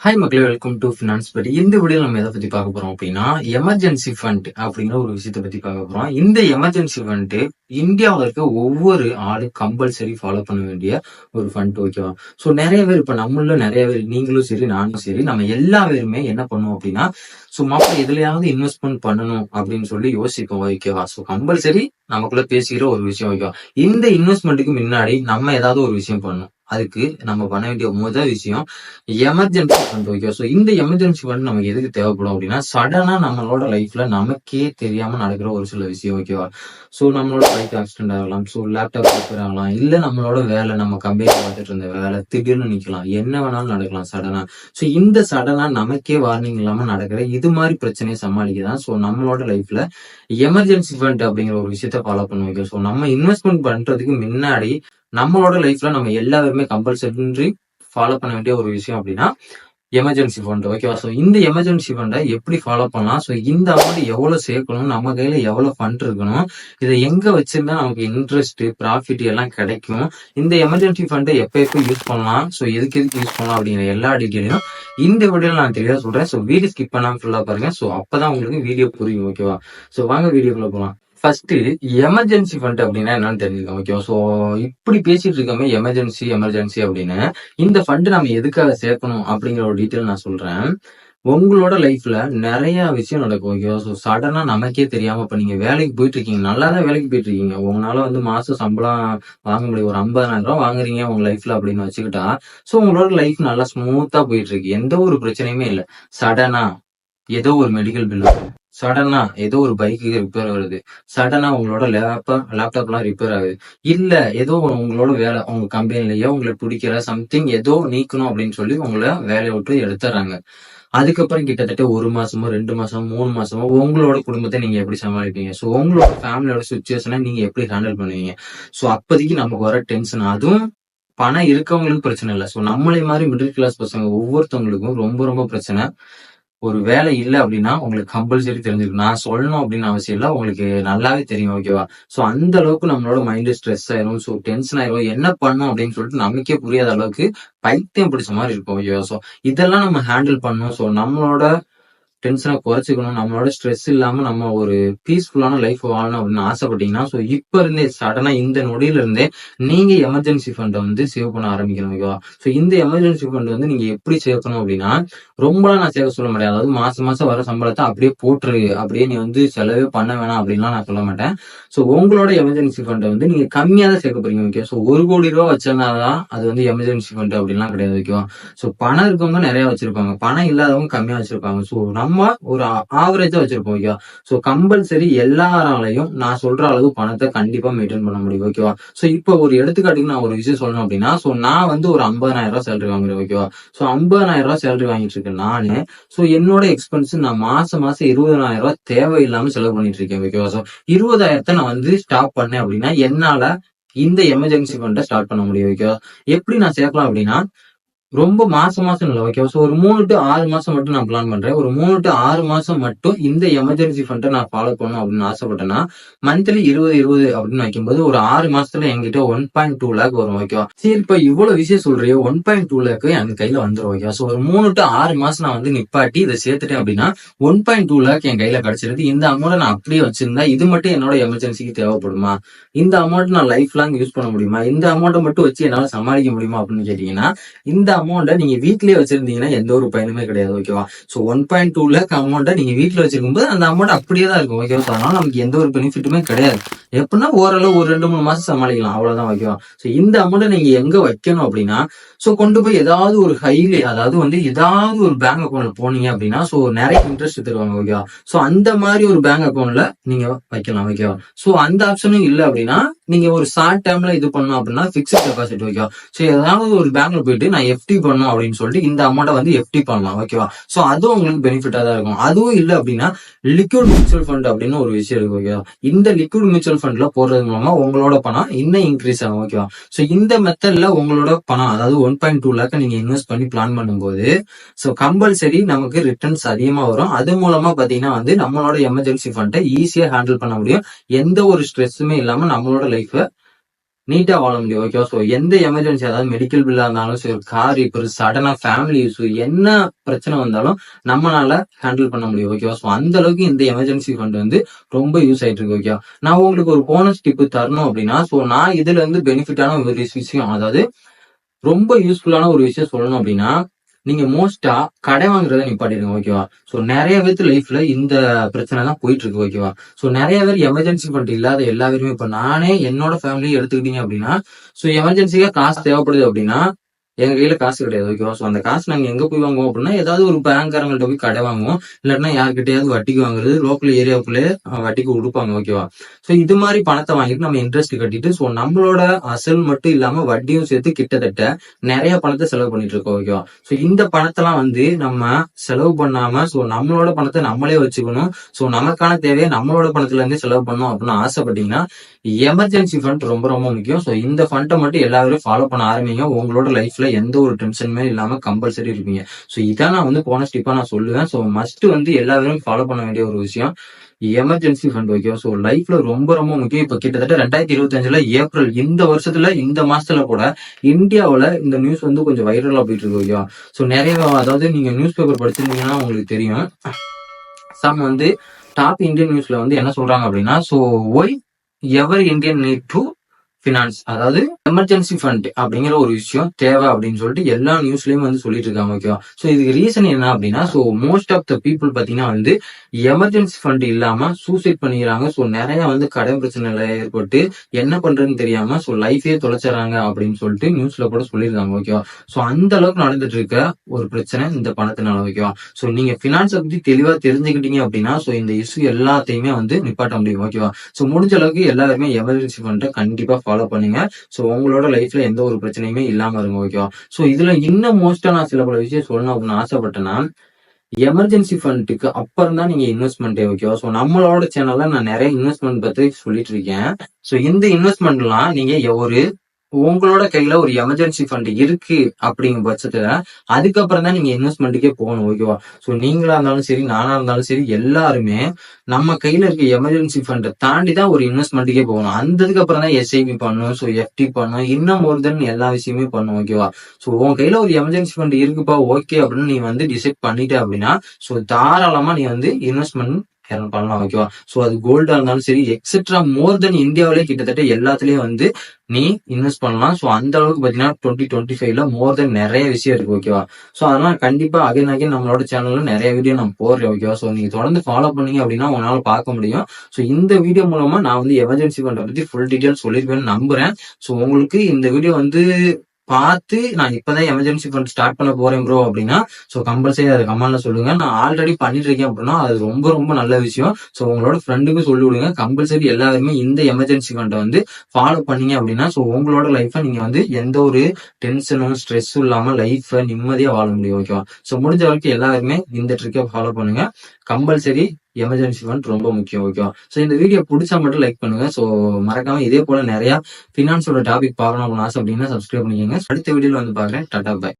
Hi மக்களே welcome to finance படி. இந்த வீடியோ நம்ம எதை பத்தி பார்க்க போறோம் அப்படின்னா எமர்ஜென்சி ஃபண்ட் அப்படிங்கிற ஒரு விஷயத்தை பத்தி பார்க்க போறோம். இந்த எமர்ஜென்சி ஃபண்ட் இந்தியாவில் இருக்க ஒவ்வொரு ஆளு கம்பல்சரி ஃபாலோ பண்ண வேண்டிய ஒரு ஃபண்ட் ஓகேவா ஸோ நிறைய பேர் இப்ப நம்மள நிறைய பேர் நீங்களும் சரி நானும் சரி நம்ம எல்லா பேருமே என்ன பண்ணுவோம் அப்படின்னா சும்மா எதுலையாவது இன்வெஸ்ட்மெண்ட் பண்ணணும் அப்படின்னு சொல்லி யோசிப்போம் ஓகேவா ஸோ கம்பல்சரி நமக்குள்ள பேசிக்கிற ஒரு விஷயம் ஓகேவா இந்த இன்வெஸ்ட்மெண்ட்டுக்கு முன்னாடி நம்ம ஏதாவது ஒரு விஷயம் பண்ணணும். அதுக்கு நம்ம பண்ண வேண்டிய முதல் விஷயம் எமர்ஜென்சி ஃபண்ட் ஓகே ஸோ இந்த எமர்ஜென்சி ஃபண்ட் நமக்கு எதுக்கு தேவைப்படும் அப்படின்னா சடனா நம்மளோட லைஃப்ல நமக்கே தெரியாம நடக்கிற ஒரு சில விஷயம் ஓகேவா ஸோ நம்மளோட பைக் ஆக்சிடென்ட் ஆகலாம் ஸோ லேப்டாப் ரிப்பேர் ஆகலாம் இல்ல நம்மளோட வேலை நம்ம கம்பெனி பார்த்துட்டு இருந்த வேலை திடீர்னு நிக்கலாம் என்ன வேணாலும் நடக்கலாம் சடனா ஸோ இந்த சடனா நமக்கே வார்னிங் இல்லாம நடக்கிற இது மாதிரி பிரச்சனையை சமாளிக்க தான் ஸோ நம்மளோட லைஃப்ல எமர்ஜென்சி ஃபண்ட் அப்படிங்கிற ஒரு விஷயத்த ஃபாலோ பண்ணுவோம் ஸோ நம்ம இன்வெஸ்ட்மெண்ட் பண்றதுக்கு முன்னாடி நம்மளோட லைஃப்ல நம்ம எல்லாருமே கம்பல்சரி ஃபாலோ பண்ண வேண்டிய ஒரு விஷயம் அப்படின்னா எமர்ஜென்சி ஃபண்ட் ஓகேவா ஸோ இந்த எமர்ஜென்சி ஃபண்டை எப்படி ஃபாலோ பண்ணலாம்? ஸோ இந்த அமௌண்ட் எவ்வளவு சேர்க்கணும்? நம்ம கையில எவ்வளவு ஃபண்ட் இருக்கணும்? இதை எங்க வச்சிருந்தா நமக்கு இன்ட்ரெஸ்ட் ப்ராஃபிட் எல்லாம் கிடைக்கும்? இந்த எமர்ஜென்சி ஃபண்டை எப்போ எப்போ யூஸ் பண்ணலாம்? ஸோ எதுக்கு எதுக்கு யூஸ் பண்ணலாம்? அப்படிங்கிற எல்லா டீட்டெயிலையும் இந்த வீடியோல நான் தெளிவாக சொல்றேன். ஸோ வீடியோ ஸ்கிப் பண்ணாமல் ஃபுல்லா பாருங்க. ஸோ அப்பதான் உங்களுக்கு வீடியோ புரியும். ஓகேவா ஸோ வாங்க வீடியோக்குள்ள போகலாம் ஃபர்ஸ்ட் எமர்ஜென்சி ஃபண்ட் அப்படின்னா என்னன்னு தெரிஞ்சுக்கோங்க ஓகேவா ஸோ இப்படி பேசிட்டு இருக்கோமே எமர்ஜென்சி எமர்ஜென்சி அப்படின்னு. இந்த ஃபண்ட் நம்ம எதுக்காக சேர்க்கணும் அப்படிங்கிற ஒரு டீட்டெயில் நான் சொல்றேன். உங்களோட லைஃப்ல நிறைய விஷயம் நடக்கும் ஓகேவா ஸோ சடனா நமக்கே தெரியாம இப்ப நீங்க வேலைக்கு போயிட்டு இருக்கீங்க. நல்லா தான் வேலைக்கு போயிட்டு இருக்கீங்க. உங்களால வந்து மாசம் சம்பளம் வாங்க முடியும். ஒரு ஐம்பதாயிரம் ரூபாய் வாங்குறீங்க உங்க லைஃப்ல அப்படின்னு வச்சுக்கிட்டா ஸோ உங்களோட லைஃப் நல்லா ஸ்மூத்தா போயிட்டு இருக்கு. எந்த ஒரு பிரச்சனையுமே இல்லை. சடனா ஏதோ ஒரு மெடிக்கல் பில் சடனா ஏதோ ஒரு பைக்கு ரிப்பேர் வருது சடனா உங்களோட லேப்டாப் லேப்டாப்லாம் ரிப்பேர் ஆகுது. இல்ல ஏதோ உங்களோட வேலை உங்க கம்பெனிலயோ உங்களை பிடிக்கல சம்திங் ஏதோ நீக்கணும் அப்படின்னு சொல்லி உங்களை வேலையை விட்டு எடுத்துறாங்க அதுக்கப்புறம் கிட்டத்தட்ட ஒரு மாசமோ ரெண்டு மாசமோ மூணு மாசமோ உங்களோட குடும்பத்தை நீங்க எப்படி சமாளிப்பீங்க? ஸோ உங்களோட ஃபேமிலியோட சுச்சுவேஷனை நீங்க எப்படி ஹேண்டில் பண்ணுவீங்க? ஸோ அப்போதைக்கு நமக்கு வர டென்ஷன் அதுவும் பணம் இருக்கவங்களுக்கு பிரச்சனை இல்லை. ஸோ நம்மளே மாதிரி மிடில் கிளாஸ் பசங்க ஒவ்வொருத்தவங்களுக்கும் ரொம்ப ரொம்ப பிரச்சனை. ஒரு வேலை இல்லை அப்படின்னா உங்களுக்கு கம்பல்சரி தெரிஞ்சிருக்கும். நான் சொல்லணும் அப்படின்னு அவசியம் இல்லை. உங்களுக்கு நல்லாவே தெரியும் ஓகேவா ஸோ அந்த அளவுக்கு நம்மளோட மைண்டு ஸ்ட்ரெஸ் ஆயிரும். ஸோ டென்ஷன் ஆயிரும். என்ன பண்ணும் அப்படின்னு சொல்லிட்டு நமக்கே புரியாத அளவுக்கு பைத்தியம் பிடிச்ச மாதிரி இருக்கும் ஓகேவா ஸோ இதெல்லாம் நம்ம ஹேண்டில் பண்ணணும். ஸோ நம்மளோட டென்ஷனை குறைச்சிக்கணும். நம்மளோட ஸ்ட்ரெஸ் இல்லாம நம்ம ஒரு பீஸ்ஃபுல்லான லைஃப் வாழணும் அப்படின்னு ஆசைப்பட்டீங்கன்னா ஸோ இப்ப இருந்தே சடனா இந்த நொடியில இருந்தே நீங்க எமர்ஜென்சி ஃபண்டை வந்து சேவ் பண்ண ஆரம்பிக்கணும் ஓகேவா ஸோ இந்த எமர்ஜென்சி ஃபண்ட் வந்து நீங்க எப்படி சேர்க்கணும் அப்படின்னா ரொம்ப நான் சேர்க்க சொல்ல முடியாது அதாவது மாசம் மாசம் வர சம்பளத்தை அப்படியே போட்டுரு. அப்படியே நீ வந்து செலவே பண்ண வேணாம் அப்படின்லாம் நான் சொல்ல மாட்டேன். ஸோ உங்களோட எமர்ஜென்சி ஃபண்டை வந்து நீங்க கம்மியா தான் சேர்க்க போறீங்க ஓகே ஸோ ஒரு கோடி ரூபா வச்சிருந்தாதான் அது வந்து எமர்ஜென்சி ஃபண்ட் அப்படின்லாம் கிடையாது ஓகேவா ஸோ பணம் இருக்கவங்க நிறைய வச்சிருப்பாங்க. பணம் இல்லாதவங்க கம்மியா வச்சிருப்பாங்க. ஸோ நம்ம ஒரு ஆவரேஜா வச்சிருப்போம் ஓகேவா ஸோ கம்பல்சரி எல்லாராலையும் நான் சொல்ற அளவு பணத்தை கண்டிப்பா மெயின்டைன் பண்ண முடியும் ஓகேவா ஸோ இப்போ ஒரு எடுத்துக்காட்டுக்கு நான் ஒரு விஷயம் சொல்லணும் அப்படின்னா ஸோ நான் வந்து ஒரு ஐம்பதாயிரம் ரூபாய் சேலரி வாங்குறேன் ஓகேவா ஸோ ஐம்பதாயிரம் ரூபாய் சேலரி வாங்கிட்டு இருக்கேன் நானு. ஸோ என்னோட எக்ஸ்பென்ஸ் நான் மாசம் மாசம் இருபதாயிரம் ரூபாய் தேவையில்லாம செலவு பண்ணிட்டு இருக்கேன் ஓகேவா ஸோ இருபதாயிரத்தை நான் வந்து ஸ்டாப் பண்ணேன் அப்படின்னா என்னால இந்த எமர்ஜென்சி ஃபண்டை ஸ்டார்ட் பண்ண முடியும் ஓகேவா எப்படி நான் சேர்க்கலாம் அப்படின்னா ரொம்ப மாசம் மாசம் இல்லை ஓகே ஸோ ஒரு மூணு டு ஆறு மாசம் மட்டும் நான் பிளான் பண்றேன். ஒரு மூணு டு ஆறு மாசம் மட்டும் இந்த எமர்ஜென்சி ஃபண்டை நான் ஃபாலோ பண்ணணும் அப்படின்னு ஆசைப்பட்டேன்னா மந்த்லி இருபது இருபது அப்படின்னு வைக்கும்போது ஒரு ஆறு மாசத்துல என்கிட்ட ஒன் பாயிண்ட் டூ லேக் வரும் ஓகேவா சரி இப்ப இவ்வளவு விஷயம் சொல்றியோ ஒன் பாயிண்ட் டூ லேக் எனக்கு கையில வந்துடும் ஓகே ஸோ ஒரு மூணு டு ஆறு மாசம் நான் வந்து நிப்பாட்டி இதை சேர்த்துட்டேன் அப்படின்னா ஒன் பாயிண்ட் டூ லேக் என் கையில கிடைச்சிருது. இந்த அமௌண்ட் நான் அப்படியே வச்சிருந்தா இது மட்டும் என்னோட எமர்ஜென்சிக்கு தேவைப்படுமா? இந்த அமௌண்ட் நான் லைஃப் லாங் யூஸ் பண்ண முடியுமா? இந்த அமௌண்ட்டை மட்டும் வச்சு என்னால சமாளிக்க முடியுமா அப்படின்னு கேட்டீங்கன்னா இந்த அமௌண்ட்டை நீங்க வீட்லயே வச்சிருந்தீங்கன்னா எந்த ஒரு பயனுமே கிடையாது ஓகேவா so one point two lakh அமௌண்ட்டை நீங்க வீட்டில் வச்சிருக்கும் போது அந்த அமௌண்ட் அப்படியே தான் இருக்கும் ஓகேவா அதனால நமக்கு எந்த ஒரு பெனிஃபிட்டுமே கிடையாது. எப்படின்னா ஓரளவு ஒரு ரெண்டு மூணு மாசம் சமாளிக்கலாம். அவ்வளவுதான் வைக்கலாம் சோ இந்த அமௌண்ட்டை நீங்க எங்க வைக்கணும் அப்படின்னா சோ கொண்டு போய் ஏதாவது ஒரு ஹைலி அதாவது வந்து ஏதாவது ஒரு பேங்க் அக்கௌண்ட்ல போனீங்க அப்படின்னா சோ நிறைய இன்ட்ரெஸ்ட் தருவாங்க ஓகேவா சோ அந்த மாதிரி ஒரு பேங்க் அக்கௌண்ட்ல நீங்க வைக்கலாம் ஓகேவா சோ அந்த ஆப்ஷனும் இல்லை அப்படின்னா நீங்க ஒரு ஷார்ட் டைம்ல இது பண்ணணும் அப்படின்னா பிக்ஸ்ட் டெபாசிட் ஓகேவா சோ ஏதாவது ஒரு பேங்க்ல போயிட்டு நான் எஃப்டி பண்ணும் அப்படின்னு சொல்லிட்டு இந்த அமௌண்ட்டை வந்து எஃப்டி பண்ணலாம் ஓகேவா சோ அதுவும் உங்களுக்கு பெனிஃபிட்டா தான் இருக்கும். அதுவும் இல்லை அப்படின்னா லிக்விட் மியூச்சுவல் ஃபண்ட் அப்படின்னு ஒரு விஷயம் இருக்கு ஓகேவா இந்த லிக்விட் மியூச்சுவல் ஃபண்ட்ல போடுறது மூலமா உங்களோட பணம் இன்னும் இன்க்ரீஸ் ஆகும் ஓகேவா ஸோ இந்த மெத்தட்ல உங்களோட பணம் அதாவது ஒன் பாயிண்ட் டூ லேக் நீங்க இன்வெஸ்ட் பண்ணி பிளான் பண்ணும்போது ஸோ கம்பல்சரி நமக்கு ரிட்டர்ன்ஸ் அதிகமா வரும். அது மூலமா பாத்தீங்கன்னா வந்து நம்மளோட எமர்ஜென்சி ஃபண்டை ஈஸியா ஹேண்டில் பண்ண முடியும். எந்த ஒரு ஸ்ட்ரெஸ்ஸுமே இல்லாம நம்மளோட லைஃபை நீட்டா வாழ முடியும். ஓகேவா ஸோ எந்த எமர்ஜென்சி அதாவது மெடிக்கல் பில்லா இருந்தாலும் சரி கார் இப்போ சடனா ஃபேமிலி இஷ்யூ என்ன பிரச்சனை வந்தாலும் நம்மளால ஹேண்டில் பண்ண முடியும். ஓகேவா ஸோ அந்த அளவுக்கு இந்த எமர்ஜென்சி ஃபண்ட் வந்து ரொம்ப யூஸ் ஆயிட்டு இருக்கு. ஓகேவா நான் உங்களுக்கு ஒரு போனஸ் டிப்பு தரணும் அப்படின்னா ஸோ நான் இதுல இருந்து பெனிஃபிட்டான ஒரு விஷயம் அதாவது ரொம்ப யூஸ்ஃபுல்லான ஒரு விஷயம் சொல்லணும் அப்படின்னா நீங்க மோஸ்டா கடை வாங்குறத நிப்பாட்டிடுங்க ஓகேவா சோ நிறைய பேர்த்து லைஃப்ல இந்த பிரச்சனை தான் போயிட்டு இருக்கு ஓகேவா சோ நிறைய பேர் எமர்ஜென்சி ஃபண்ட் இல்லாத எல்லா பேருமே இப்ப நானே என்னோட ஃபேமிலி எடுத்துக்கிட்டீங்க அப்படின்னா சோ எமர்ஜென்சிக்கா காசு தேவைப்படுது அப்படின்னா எங்க கையில காசு கிடையாது ஓகேவா சோ அந்த காசு நாங்க எங்க போய் வாங்குவோம் அப்படின்னா ஏதாவது ஒரு பேங்க்காரங்கள்ட்ட போய் கடை வாங்குவோம். இல்லாட்டினா யார்கிட்டயாவது வட்டிக்கு வாங்குறது லோக்கல் ஏரியாவுக்குள்ளே வட்டிக்கு கொடுப்பாங்க ஓகேவா சோ இது மாதிரி பணத்தை வாங்கிட்டு நம்ம இன்ட்ரெஸ்ட் கட்டிட்டு சோ நம்மளோட அசல் மட்டும் இல்லாம வட்டியும் சேர்த்து கிட்டத்தட்ட நிறைய பணத்தை செலவு பண்ணிட்டு இருக்கோம் ஓகேவா சோ இந்த பணத்தெல்லாம் வந்து நம்ம செலவு பண்ணாம சோ நம்மளோட பணத்தை நம்மளே வச்சுக்கணும். சோ நமக்கான தேவையை நம்மளோட பணத்துல இருந்து செலவு பண்ணணும் அப்படின்னு ஆசைப்பட்டீங்கன்னா எமர்ஜென்சி ஃபண்ட் ரொம்ப ரொம்ப முக்கியம். ஸோ இந்த ஃபண்டை மட்டும் எல்லாரும் ஃபாலோ பண்ண ஆரம்பிங்க. உங்களோட லைஃப்ல எந்த ஒரு டென்ஷனுமே இல்லாம கம்பல்சரி இருப்பீங்க. ஸோ இதான் நான் வந்து போன ஸ்டிப்பா நான் சொல்லுவேன். ஸோ மஸ்ட் வந்து எல்லாரும் ஃபாலோ பண்ண வேண்டிய ஒரு விஷயம். எமர்ஜென்சி ஃபண்ட் ஓகே ஸோ லைஃப்ல ரொம்ப ரொம்ப முக்கியம். இப்போ கிட்டத்தட்ட ரெண்டாயிரத்தி இருபத்தஞ்சுல ஏப்ரல் இந்த வருஷத்துல இந்த மாசத்துல கூட இந்தியாவில் இந்த நியூஸ் வந்து கொஞ்சம் வைரலா போயிட்டு இருக்கு ஓகேவா ஸோ நிறைய அதாவது நீங்க நியூஸ் பேப்பர் படிச்சிருந்தீங்கன்னா உங்களுக்கு தெரியும். சம் வந்து டாப் இந்தியன் நியூஸ்ல வந்து என்ன சொல்றாங்க அப்படின்னா so why every Indian need to finance அதாவது எமர்ஜென்சி ஃபண்ட் அப்படிங்கிற ஒரு விஷயம் தேவை அப்படின்னு சொல்லிட்டு எல்லா நியூஸ்லயும் வந்து சொல்லிட்டு இருக்காங்க ஓகேவா ஸோ இதுக்கு ரீசன் என்ன அப்படின்னா so most of the people பாத்தீங்கன்னா வந்து எமர்ஜென்சி ஃபண்ட் இல்லாம சூசைட் பண்ணிக்கிறாங்க. ஸோ நிறைய வந்து கடன் பிரச்சனைல ஏற்பட்டு என்ன பண்றதுன்னு தெரியாம ஸோ லைஃபே தொலைச்சறாங்க அப்படின்னு சொல்லிட்டு நியூஸ்ல கூட சொல்லியிருக்காங்க ஓகேவா ஸோ அந்த அளவுக்கு நடந்துட்டு இருக்க ஒரு பிரச்சனை இந்த பணத்தினால ஓகேவா ஸோ நீங்க பினான்ஸை பத்தி தெளிவா தெரிஞ்சுக்கிட்டீங்க அப்படின்னா ஸோ இந்த இஷ்யூ எல்லாத்தையுமே வந்து நிப்பாட்ட முடியும் ஓகேவா ஸோ முடிஞ்ச அளவுக்கு எல்லாருமே எமர்ஜென்சி ஃபண்டை கண்டிப்பா ஃபாலோ பண்ணுங்க. ஸோ உங்களோட லைஃப்ல எந்த ஒரு பிரச்சனையுமே இல்லாம இருங்க ஓகேவா ஸோ இதுல இன்னும் மோஸ்டா நான் சில பல விஷயம் சொல்லணும் அப்படின்னு ஆசைப்பட்டேன்னா எமர்ஜென்சி ஃபண்டுக்கு அப்புறம் தான் நீங்க இன்வெஸ்ட்மெண்ட் ஓகேவா ஸோ நம்மளோட சேனல்ல நான் நிறைய இன்வெஸ்ட்மெண்ட் பத்தி சொல்லிட்டு இருக்கேன். ஸோ இந்த இன்வெஸ்ட்மெண்ட்லாம் நீங்க ஒரு உங்களோட கையில ஒரு எமர்ஜென்சி ஃபண்ட் இருக்கு அப்படிங்கிற பட்சத்துல அதுக்கப்புறம் தான் நீங்க இன்வெஸ்ட்மெண்ட்டுக்கே போகணும் ஓகேவா ஸோ நீங்களா இருந்தாலும் சரி நானா இருந்தாலும் சரி எல்லாருமே நம்ம கையில இருக்க எமர்ஜென்சி ஃபண்டை தாண்டி தான் ஒரு இன்வெஸ்ட்மெண்ட்டுக்கே போகணும். அந்ததுக்கு அப்புறம் தான் எஸ்ஐபி பண்ணும் ஸோ எஃப்டி பண்ணும் இன்னும் ஒரு தென் எல்லா விஷயமே பண்ணும் ஓகேவா ஸோ உன் கையில ஒரு எமர்ஜென்சி ஃபண்ட் இருக்குப்பா ஓகே அப்படின்னு நீ வந்து டிசைட் பண்ணிட்ட அப்படின்னா ஸோ தாராளமா நீ வந்து இன்வெஸ்ட்மெண்ட் பண்ணலாம் ஓகேவா ஸோ அது கோல்டா இருந்தாலும் சரி எக்ஸெட்ரா மோர் தென் இந்தியாவிலே கிட்டத்தட்ட எல்லாத்துலயும் வந்து நீ இன்வெஸ்ட் பண்ணலாம். ஸோ அந்த அளவுக்கு பார்த்தீங்கன்னா டுவெண்ட்டி டுவெண்ட்டி ஃபைவ்ல மோர் தென் நிறைய விஷயம் இருக்கு ஓகேவா ஸோ அதெல்லாம் கண்டிப்பா அகைன் அகைன் நம்மளோட சேனல்ல நிறைய வீடியோ நான் போடுறேன் ஓகேவா ஸோ நீங்க தொடர்ந்து ஃபாலோ பண்ணீங்க அப்படின்னா உங்களால பார்க்க முடியும். ஸோ இந்த வீடியோ மூலமா நான் வந்து எமர்ஜென்சி ஃபண்ட் பத்தி ஃபுல் டீடைல் சொல்லியிருப்பேன்னு நம்புறேன். ஸோ உங்களுக்கு இந்த வீடியோ வந்து பார்த்து நான் இப்பதான் எமர்ஜென்சி ஃபண்ட் ஸ்டார்ட் பண்ண போறேன் ப்ரோ அப்படின்னா ஸோ கம்பல்சரி அதை கமெண்ட்ல சொல்லுங்க. நான் ஆல்ரெடி பண்ணிட்டு இருக்கேன் அப்படின்னா அது ரொம்ப ரொம்ப நல்ல விஷயம். ஸோ உங்களோட ஃப்ரெண்டுக்கும் சொல்லி விடுங்க. கம்பல்சரி எல்லாருமே இந்த எமர்ஜென்சி ஃபண்டை வந்து ஃபாலோ பண்ணீங்க அப்படின்னா ஸோ உங்களோட லைஃப்பை நீங்க வந்து எந்த ஒரு டென்ஷனும் ஸ்ட்ரெஸ்ஸும் இல்லாம லைஃப்பை நிம்மதியா வாழ முடியும் ஓகேவா ஸோ முடிஞ்ச வரைக்கும் எல்லாருமே இந்த ட்ரிக்கை ஃபாலோ பண்ணுங்க. கம்பல்சரி எமர்ஜென்சி ஃபண்ட் ரொம்ப முக்கியம் ஓகேவா ஸோ இந்த வீடியோ பிடிச்சா மட்டும் லைக் பண்ணுங்க. ஸோ மறக்காம இதே போல நிறைய ஃபினான்ஸோட டாபிக் பார்க்கணும் அப்படின்னு ஆசை அப்படின்னா சப்ஸ்கிரைப் பண்ணிக்கோங்க. அடுத்த வீடியோவில் வந்து பாக்குறேன் டாடா பாய்